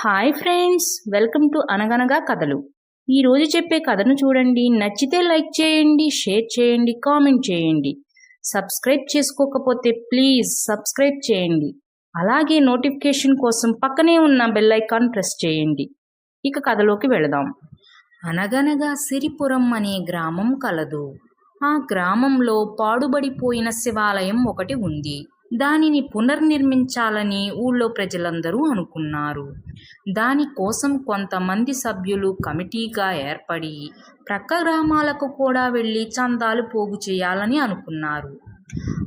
Hi friends welcome to అనగనగా కథలు. ఈరోజు చెప్పే కథను చూడండి. నచ్చితే లైక్ చేయండి షేర్ చేయండి కామెంట్ చేయండి. సబ్స్క్రైబ్ చేసుకోకపోతే ప్లీజ్ సబ్స్క్రైబ్ చేయండి. అలాగే నోటిఫికేషన్ కోసం పక్కనే ఉన్న బెల్ ఐకాన్ ప్రెస్ చేయండి. ఇక కథలోకి వెళదాం. అనగనగా సిరిపురం అనే గ్రామం కలదు. ఆ గ్రామంలో పాడుబడిపోయిన శివాలయం ఒకటి ఉంది. దానిని పునర్నిర్మించాలని ఊళ్ళో ప్రజలందరూ అనుకున్నారు. దానికోసం కొంతమంది సభ్యులు కమిటీగా ఏర్పడి ప్రక్క గ్రామాలకు కూడా వెళ్ళి చందాలు పోగు చేయాలని అనుకున్నారు.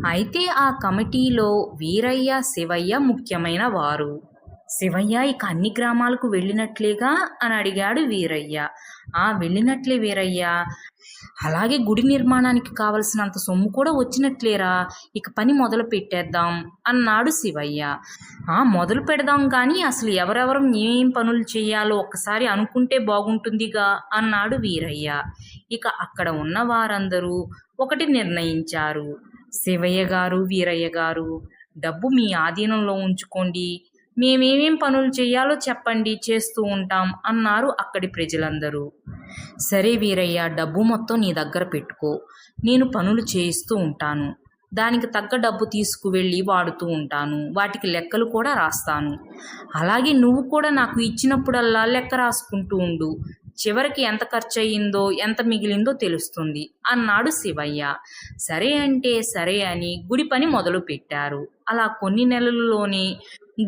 అయితే ఆ కమిటీలో వీరయ్య శివయ్య ముఖ్యమైన వారు. శివయ్య ఇక అన్ని గ్రామాలకు వెళ్ళినట్లేగా అని అడిగాడు వీరయ్య. ఆ వెళ్ళినట్లే వీరయ్య అలాగే గుడి నిర్మాణానికి కావలసినంత సొమ్ము కూడా వచ్చినట్లేరా? ఇక పని మొదలు పెట్టేద్దాం అన్నాడు శివయ్య. ఆ మొదలు పెడదాం కానీ అసలు ఎవరెవరం ఏం పనులు చేయాలో ఒక్కసారి అనుకుంటే బాగుంటుందిగా అన్నాడు వీరయ్య. ఇక అక్కడ ఉన్న వారందరూ ఒకటి నిర్ణయించారు. శివయ్య గారు వీరయ్య గారు డబ్బు మీ ఆధీనంలో ఉంచుకోండి. మేమేమేం పనులు చేయాలో చెప్పండి చేస్తూ ఉంటాం అన్నారు అక్కడి ప్రజలందరూ. సరే వీరయ్య డబ్బు మొత్తం నీ దగ్గర పెట్టుకో. నేను పనులు చేయిస్తూ ఉంటాను. దానికి తగ్గ డబ్బు తీసుకువెళ్ళి వాడుతూ ఉంటాను. వాటికి లెక్కలు కూడా రాస్తాను. అలాగే నువ్వు కూడా నాకు ఇచ్చినప్పుడల్లా లెక్క రాసుకుంటూ ఉండు. చివరికి ఎంత ఖర్చు అయ్యిందో ఎంత మిగిలిందో తెలుస్తుంది అన్నాడు శివయ్య. సరే అంటే సరే అని గుడి పని మొదలు పెట్టారు అలా కొన్ని నెలల్లోనే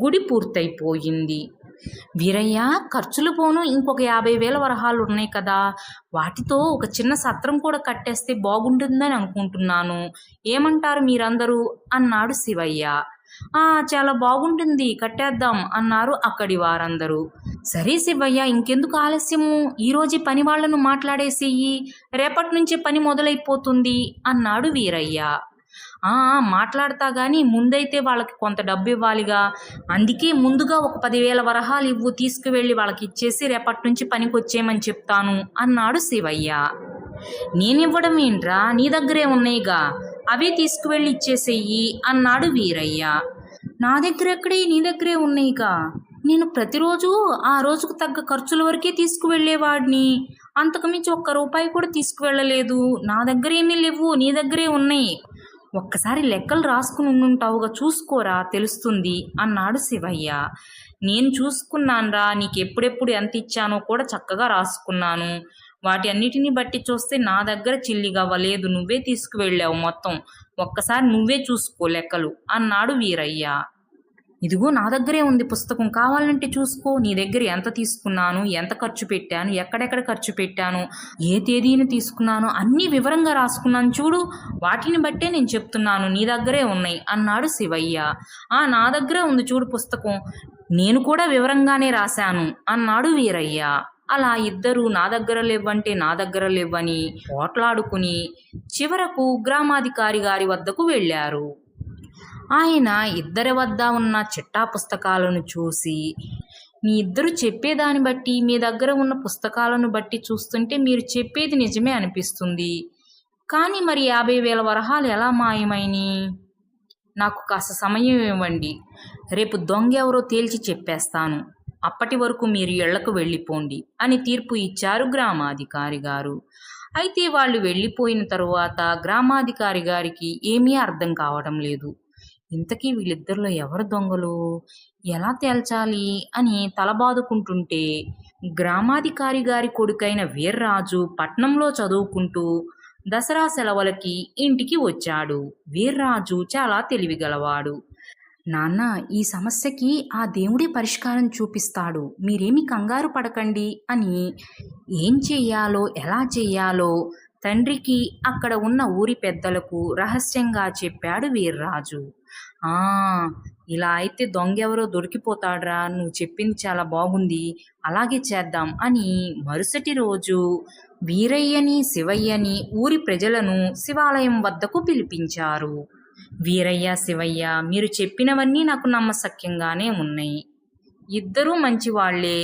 గుడి పూర్తయిపోయింది. వీరయ్య ఖర్చులు పోను ఇంకొక యాభై వేల వరహాలు ఉన్నాయి కదా. వాటితో ఒక చిన్న సత్రం కూడా కట్టేస్తే బాగుంటుందని అనుకుంటున్నాను. ఏమంటారు మీరందరూ? అన్నాడు శివయ్య. ఆ చాలా బాగుంటుంది కట్టేద్దాం అన్నారు అక్కడి వారందరూ. సరే శివయ్య ఇంకెందుకు ఆలస్యము? ఈరోజు పని వాళ్ళను మాట్లాడేసేయి. రేపటి నుంచే పని మొదలైపోతుంది అన్నాడు వీరయ్య. మాట్లాడతా కానీ ముందైతే వాళ్ళకి కొంత డబ్బు ఇవ్వాలిగా అందుకే ముందుగా ఒక పదివేల వరహాలు ఇవ్వు తీసుకువెళ్ళి వాళ్ళకి ఇచ్చేసి రేపటి నుంచి పనికి వచ్చేయమని చెప్తాను అన్నాడు శివయ్య. నేనివ్వడం ఏంట్రా? నీ దగ్గరే ఉన్నాయిగా. అవే తీసుకువెళ్ళి ఇచ్చేసేయి అన్నాడు వీరయ్య. నా దగ్గర ఎక్కడే? నీ దగ్గరే ఉన్నాయిగా. నేను ప్రతిరోజు ఆ రోజుకు తగ్గ ఖర్చుల వరకే తీసుకువెళ్ళేవాడిని. అంతకుమించి ఒక్క రూపాయి కూడా తీసుకువెళ్ళలేదు. నా దగ్గర ఏమీ లేవు నీ దగ్గరే ఉన్నాయి. ఒక్కసారి లెక్కలు రాసుకుని ఉండుంటావుగా చూసుకోరా తెలుస్తుంది అన్నాడు శివయ్య. నేను చూసుకున్నానరా నీకు ఎప్పుడెప్పుడు ఎంత ఇచ్చానో కూడా చక్కగా రాసుకున్నాను. వాటి అన్నిటిని బట్టి చూస్తే నా దగ్గర చిల్లిగా అవ్వలేదు నువ్వే తీసుకువెళ్ళావు మొత్తం. ఒక్కసారి నువ్వే చూసుకో లెక్కలు అన్నాడు వీరయ్య. ఇదిగో నా దగ్గరే ఉంది పుస్తకం కావాలంటే చూసుకో. నీ దగ్గర ఎంత తీసుకున్నాను ఎంత ఖర్చు పెట్టాను ఎక్కడెక్కడ ఖర్చు పెట్టాను ఏ తేదీని తీసుకున్నాను అన్నీ వివరంగా రాసుకున్నాను. చూడు వాటిని బట్టే నేను చెప్తున్నాను నీ దగ్గరే ఉన్నాయి అన్నాడు శివయ్య. ఆ నా దగ్గరే ఉంది చూడు పుస్తకం నేను కూడా వివరంగానే రాశాను అన్నాడు వీరయ్య. అలా ఇద్దరు నా దగ్గర లేవంటే నా దగ్గర లేవని పోట్లాడుకుని చివరకు గ్రామాధికారి గారి వద్దకు వెళ్ళారు. ఆయన ఇద్దరి వద్ద ఉన్న చిట్టా పుస్తకాలను చూసి మీ ఇద్దరు చెప్పేదాన్ని బట్టి మీ దగ్గర ఉన్న పుస్తకాలను బట్టి చూస్తుంటే మీరు చెప్పేది నిజమే అనిపిస్తుంది. కానీ మరి యాభై వేల వరహాలు ఎలా మాయమైని నాకు కాస్త సమయం ఇవ్వండి. రేపు దొంగ ఎవరో తేల్చి చెప్పేస్తాను. అప్పటి వరకు మీరు ఇళ్ళకు వెళ్ళిపోండి అని తీర్పు ఇచ్చారు గ్రామాధికారి గారు. అయితే వాళ్ళు వెళ్ళిపోయిన తరువాత గ్రామాధికారి గారికి ఏమీ అర్థం కావడం లేదు. ఇంతకీ వీళ్ళిద్దరిలో ఎవరు దొంగలు? ఎలా తేల్చాలి? అని తలబాదుకుంటుంటే గ్రామాధికారి గారి కొడుకైన వీర్రాజు పట్నంలో చదువుకుంటూ దసరా సెలవులకి ఇంటికి వచ్చాడు. వీర్రాజు చాలా తెలివిగలవాడు. నాన్న ఈ సమస్యకి ఆ దేవుడే పరిష్కారం చూపిస్తాడు. మీరేమి కంగారు పడకండి అని ఏం చెయ్యాలో? ఎలా చెయ్యాలో? తండ్రికి అక్కడ ఉన్న ఊరి పెద్దలకు రహస్యంగా చెప్పాడు వీర్రాజు. ఆ ఇలా అయితే దొంగెవరో దొరికిపోతాడ్రా నువ్వు చెప్పింది చాలా బాగుంది అలాగే చేద్దాం అని మరుసటి రోజు వీరయ్యని శివయ్యని ఊరి ప్రజలను శివాలయం వద్దకు పిలిపించారు. వీరయ్య శివయ్య మీరు చెప్పినవన్నీ నాకు నమ్మసక్యంగానే ఉన్నాయి. ఇద్దరూ మంచివాళ్ళే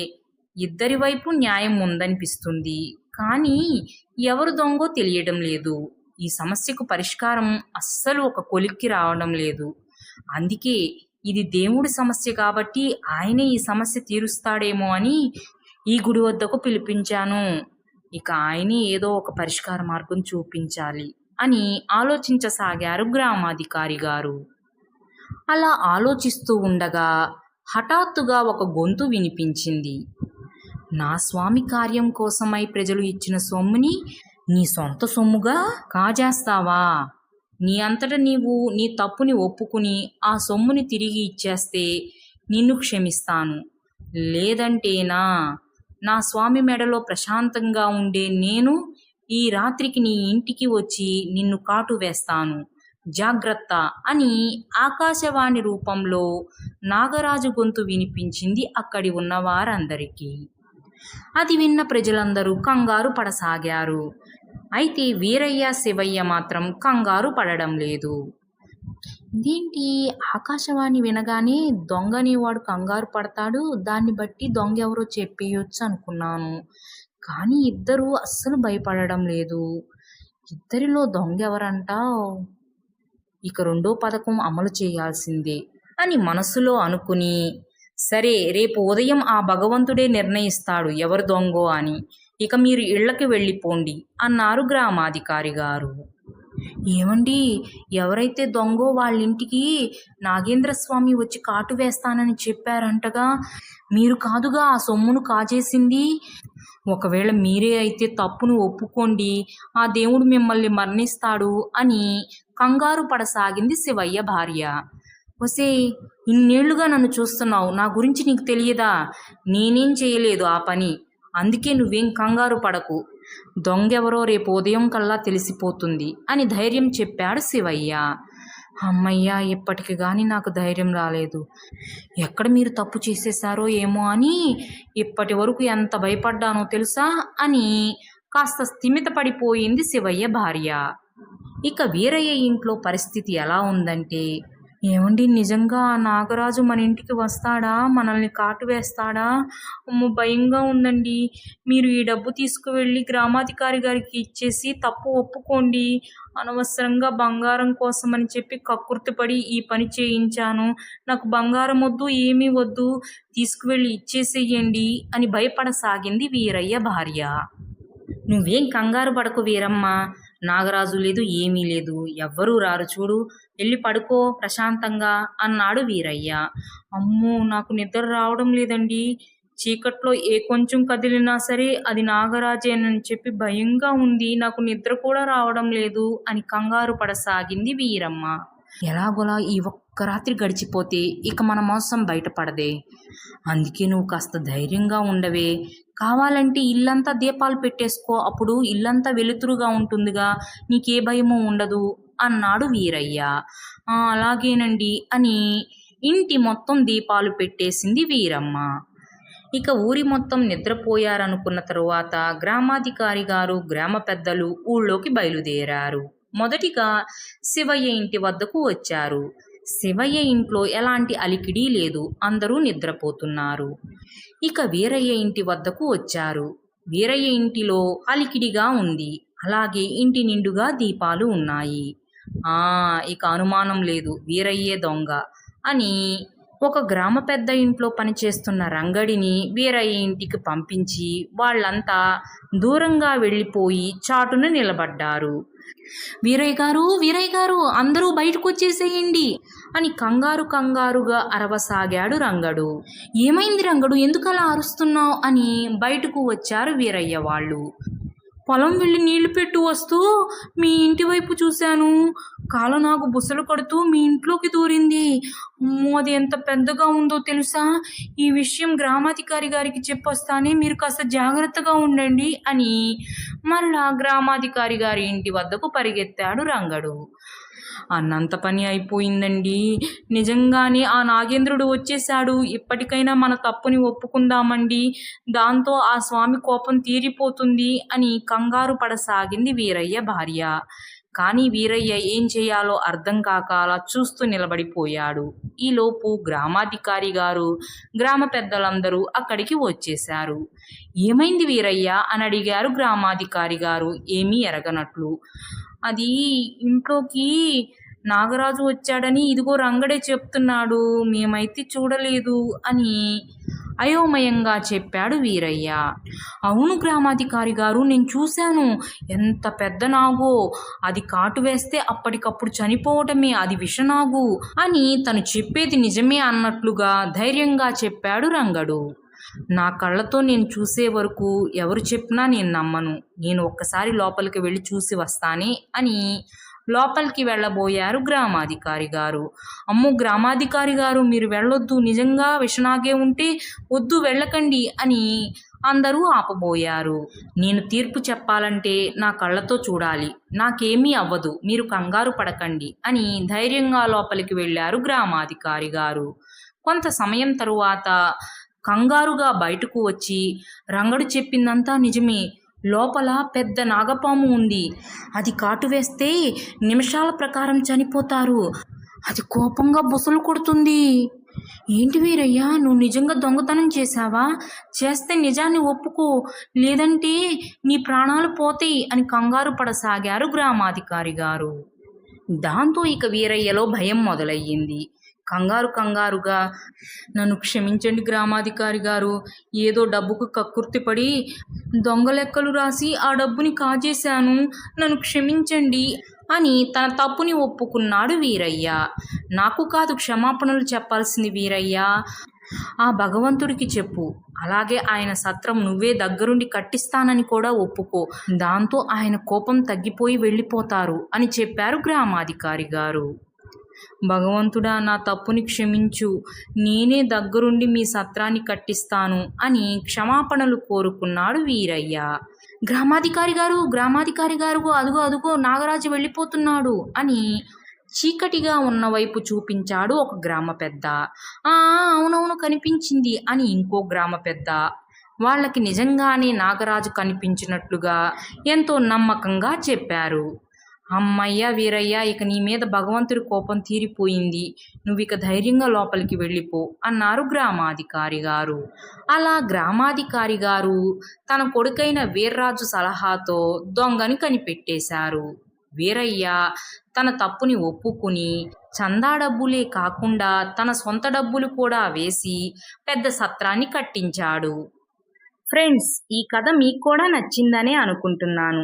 ఇద్దరి వైపు న్యాయం ఉందనిపిస్తుంది. కానీ ఎవరు దొంగో తెలియడం లేదు. ఈ సమస్యకు పరిష్కారం అస్సలు ఒక కొలిక్కి రావడం లేదు. అందుకే ఇది దేవుడి సమస్య కాబట్టి ఆయనే ఈ సమస్య తీరుస్తాడేమో అని ఈ గుడి వద్దకు పిలిపించాను. ఇక ఆయనే ఏదో ఒక పరిష్కార మార్గం చూపించాలి అని ఆలోచించసాగారు గ్రామాధికారి గారు. అలా ఆలోచిస్తూ ఉండగా హఠాత్తుగా ఒక గొంతు వినిపించింది. నా స్వామి కార్యం కోసమై ప్రజలు ఇచ్చిన సొమ్ముని నీ సొంత సొమ్ముగా కాజేస్తావా? నీ అంతట నీవు నీ తప్పుని ఒప్పుకుని ఆ సొమ్ముని తిరిగి ఇచ్చేస్తే నిన్ను క్షమిస్తాను. లేదంటేనా నా స్వామి మెడలో ప్రశాంతంగా ఉండే నేను ఈ రాత్రికి నీ ఇంటికి వచ్చి నిన్ను కాటు వేస్తాను. జాగ్రత్త అని ఆకాశవాణి రూపంలో నాగరాజు గొంతు వినిపించింది అక్కడి ఉన్న వారందరికీ అది విన్న ప్రజలందరూ కంగారు పడసాగారు. అయితే వీరయ్య శివయ్య మాత్రం కంగారు పడడం లేదు. ఇదేంటి? ఆకాశవాణి వినగానే దొంగ అనేవాడు కంగారు పడతాడు. దాన్ని బట్టి దొంగ ఎవరో చెప్పేయొచ్చు అనుకున్నాను. కానీ ఇద్దరూ అస్సలు భయపడడం లేదు. ఇద్దరిలో దొంగ ఎవరంటావు ఇక రెండో పథకం అమలు చేయాల్సిందే అని మనసులో అనుకుని సరే రేపు ఉదయం ఆ భగవంతుడే నిర్ణయిస్తాడు ఎవరు దొంగో అని. ఇక మీరు ఇళ్ళకి వెళ్ళిపోండి అన్నారు గ్రామాధికారి గారు. ఏమండి ఎవరైతే దొంగో వాళ్ళ ఇంటికి నాగేంద్ర స్వామి వచ్చి కాటు వేస్తానని చెప్పారంటగా మీరు కాదుగా ఆ సొమ్మును కాజేసింది? ఒకవేళ మీరే అయితే తప్పును ఒప్పుకోండి ఆ దేవుడు మిమ్మల్ని మరణిస్తాడు అని కంగారు పడసాగింది శివయ్య భార్య. ఒసే ఇన్నేళ్ళుగా నన్ను చూస్తున్నావు. నా గురించి నీకు తెలియదా? నేనేం చేయలేదు ఆ పని. అందుకే నువ్వేం కంగారు పడకు. దొంగెవరో రేపు ఉదయం కల్లా తెలిసిపోతుంది అని ధైర్యం చెప్పాడు శివయ్య. అమ్మయ్యా ఇప్పటికి కానీ నాకు ధైర్యం రాలేదు. ఎక్కడ మీరు తప్పు చేసేసారో ఏమో అని ఇప్పటి వరకు ఎంత భయపడ్డానో తెలుసా అని కాస్త స్థిమితపడిపోయింది శివయ్య భార్య. ఇక వీరయ్య ఇంట్లో పరిస్థితి ఎలా ఉందంటే ఏమండి నిజంగా ఆ నాగరాజు మన ఇంటికి వస్తాడా? మనల్ని కాటు వేస్తాడా? అమ్మో భయంగా ఉందండి. మీరు ఈ డబ్బు తీసుకువెళ్ళి గ్రామాధికారి గారికి ఇచ్చేసి తప్పు ఒప్పుకోండి. అనవసరంగా బంగారం కోసం అని చెప్పి కక్కుర్తిపడి ఈ పని చేయించాను. నాకు బంగారం వద్దు ఏమీ వద్దు. తీసుకువెళ్ళి ఇచ్చేసేయండి అని భయపడసాగింది వీరయ్య భార్య. నువ్వేం కంగారు పడకు వీరమ్మా. నాగరాజు లేదు ఏమీ లేదు. ఎవ్వరూ రారు చూడు. వెళ్ళి పడుకో ప్రశాంతంగా అన్నాడు వీరయ్య. అమ్మో నాకు నిద్ర రావడం లేదండి. చీకట్లో ఏ కొంచెం కదిలినా సరే అది నాగరాజేనని చెప్పి భయంగా ఉంది. నాకు నిద్ర కూడా రావడం లేదు అని కంగారు పడసాగింది వీరమ్మ. ఎలాగోలా ఈ ఒక్క రాత్రి గడిచిపోతే ఇక మన మోసం బయటపడదే. అందుకే నువ్వు కాస్త ధైర్యంగా ఉండవే. కావాలంటే ఇల్లంతా దీపాలు పెట్టేసుకో అప్పుడు ఇల్లంతా వెలుతురుగా ఉంటుందిగా నీకే భయము ఉండదు అన్నాడు వీరయ్య. అలాగేనండి అని ఇంటి మొత్తం దీపాలు పెట్టేసింది వీరమ్మ. ఇక ఊరి మొత్తం నిద్రపోయారనుకున్న తరువాత గ్రామాధికారి గారు గ్రామ పెద్దలు ఊళ్ళోకి బయలుదేరారు. మొదటిగా శివయ్య ఇంటి వద్దకు వచ్చారు. శివయ్య ఇంట్లో ఎలాంటి అలికిడి లేదు. అందరూ నిద్రపోతున్నారు. ఇక వీరయ్య ఇంటి వద్దకు వచ్చారు. వీరయ్య ఇంటిలో అలికిడిగా ఉంది. అలాగే ఇంటి నిండుగా దీపాలు ఉన్నాయి. ఆ ఇక అనుమానం లేదు. వీరయ్యే దొంగ అని ఒక గ్రామ పెద్ద ఇంట్లో పనిచేస్తున్న రంగడిని వీరయ్య ఇంటికి పంపించి వాళ్ళంతా దూరంగా వెళ్ళిపోయి చాటున నిలబడ్డారు. వీరయ్య గారు వీరయ్య గారు అందరూ బయటకు వచ్చేసేయండి అని కంగారు కంగారుగా అరవసాగాడు రంగడు. ఏమైంది రంగడు ఎందుకలా అరుస్తున్నావు అని బయటకు వచ్చారు వీరయ్య వాళ్ళు. పొలం వెళ్ళి నీళ్ళు పెట్టు వస్తూ మీ ఇంటి వైపు చూశాను. కాలు నాకు బుసలు కడుతూ మీ ఇంట్లోకి దూరింది. అమ్మో అది ఎంత పెద్దగా ఉందో తెలుసా? ఈ విషయం గ్రామాధికారి గారికి చెప్పొస్తానే మీరు కాస్త జాగ్రత్తగా ఉండండి అని మరలా గ్రామాధికారి గారి ఇంటి వద్దకు పరిగెత్తాడు రంగడు. అన్నంత పని అయిపోయిందండి. నిజంగానే ఆ నాగేంద్రుడు వచ్చేశాడు. ఇప్పటికైనా మన తప్పుని ఒప్పుకుందామండి. దాంతో ఆ స్వామి కోపం తీరిపోతుంది అని కంగారు పడసాగింది వీరయ్య భార్య. కానీ వీరయ్య ఏం చేయాలో అర్థం కాక అలా చూస్తూ నిలబడిపోయాడు. ఈలోపు గ్రామాధికారి గారు గ్రామ పెద్దలందరూ అక్కడికి వచ్చేశారు. ఏమైంది వీరయ్య అని అడిగారు గ్రామాధికారి గారు. ఏమీ ఎరగనట్లు. అది ఇంట్లోకి నాగరాజు వచ్చాడని ఇదిగో రంగడే చెప్తున్నాడు మేమైతే చూడలేదు అని అయోమయంగా చెప్పాడు వీరయ్య. అవును గ్రామాధికారి గారు నేను చూశాను. ఎంత పెద్ద నాగో. అది కాటు వేస్తే అప్పటికప్పుడు చనిపోవటమే అది విషనాగు అని తను చెప్పేది నిజమే అన్నట్లుగా ధైర్యంగా చెప్పాడు రంగడు. నా కళ్ళతో నేను చూసే వరకు ఎవరు చెప్పినా నేను నమ్మను. నేను ఒక్కసారి లోపలికి వెళ్ళి చూసి వస్తానే అని లోపలికి వెళ్ళబోయారు గ్రామాధికారి గారు. అమ్మో గ్రామాధికారి గారు మీరు వెళ్ళొద్దు నిజంగా విషనాగే ఉంటే వద్దు వెళ్ళకండి అని అందరూ ఆపబోయారు. నేను తీర్పు చెప్పాలంటే నా కళ్ళతో చూడాలి. నాకేమీ అవ్వదు మీరు కంగారు పడకండి అని ధైర్యంగా లోపలికి వెళ్ళారు గ్రామాధికారి గారు. కొంత సమయం తరువాత కంగారుగా బయటకు వచ్చి రంగడు చెప్పిందంతా నిజమే. లోపల పెద్ద నాగపాము ఉంది. అది కాటు వేస్తే నిమిషాల ప్రకారం చనిపోతారు. అది కోపంగా బుసలు కొడుతుంది. ఏంటి వీరయ్యా నువ్వు నిజంగా దొంగతనం చేశావా? చేస్తే నిజాన్ని ఒప్పుకో. లేదంటే నీ ప్రాణాలు పోతాయి అని కంగారు పడసాగారు గ్రామాధికారి గారు. దాంతో ఇక వీరయ్యలో భయం మొదలయ్యింది. కంగారు కంగారుగా నన్ను క్షమించండి గ్రామాధికారి గారు. ఏదో డబ్బుకు కక్కుర్తిపడి దొంగ లెక్కలు రాసి ఆ డబ్బుని కాజేశాను. నన్ను క్షమించండి అని తన తప్పుని ఒప్పుకున్నాడు వీరయ్య. నాకు కాదు క్షమాపణలు చెప్పాల్సింది వీరయ్య. ఆ భగవంతుడికి చెప్పు. అలాగే ఆయన సత్రం నువ్వే దగ్గరుండి కట్టిస్తానని కూడా ఒప్పుకో. దాంతో ఆయన కోపం తగ్గిపోయి వెళ్ళిపోతారు అని చెప్పారు గ్రామాధికారి గారు. భగవంతుడా నా తప్పుని క్షమించు. నేనే దగ్గరుండి మీ సత్రాన్ని కట్టిస్తాను అని క్షమాపణలు కోరుకున్నాడు వీరయ్య. గ్రామాధికారి గారు గ్రామాధికారి గారు అదుగో అదుగో నాగరాజు వెళ్ళిపోతున్నాడు అని చీకటిగా ఉన్న వైపు చూపించాడు ఒక గ్రామ పెద్ద. ఆ అవునవును కనిపించింది అని ఇంకో గ్రామ పెద్ద. వాళ్ళకి నిజంగానే నాగరాజు కనిపించినట్లుగా ఎంతో నమ్మకంగా చెప్పారు. అమ్మయ్య వీరయ్య ఇక నీ మీద భగవంతుడి కోపం తీరిపోయింది. నువ్వు ఇక ధైర్యంగా లోపలికి వెళ్ళిపో అన్నారు గ్రామాధికారి గారు. అలా గ్రామాధికారి గారు తన కొడుకైన వీర్రాజు సలహాతో దొంగని కనిపెట్టేశారు. వీరయ్య తన తప్పుని ఒప్పుకుని చందా డబ్బులే కాకుండా తన సొంత డబ్బులు కూడా వేసి పెద్ద సత్రాన్ని కట్టించాడు. ఫ్రెండ్స్ ఈ కథ మీకు కూడా నచ్చిందనే అనుకుంటున్నాను.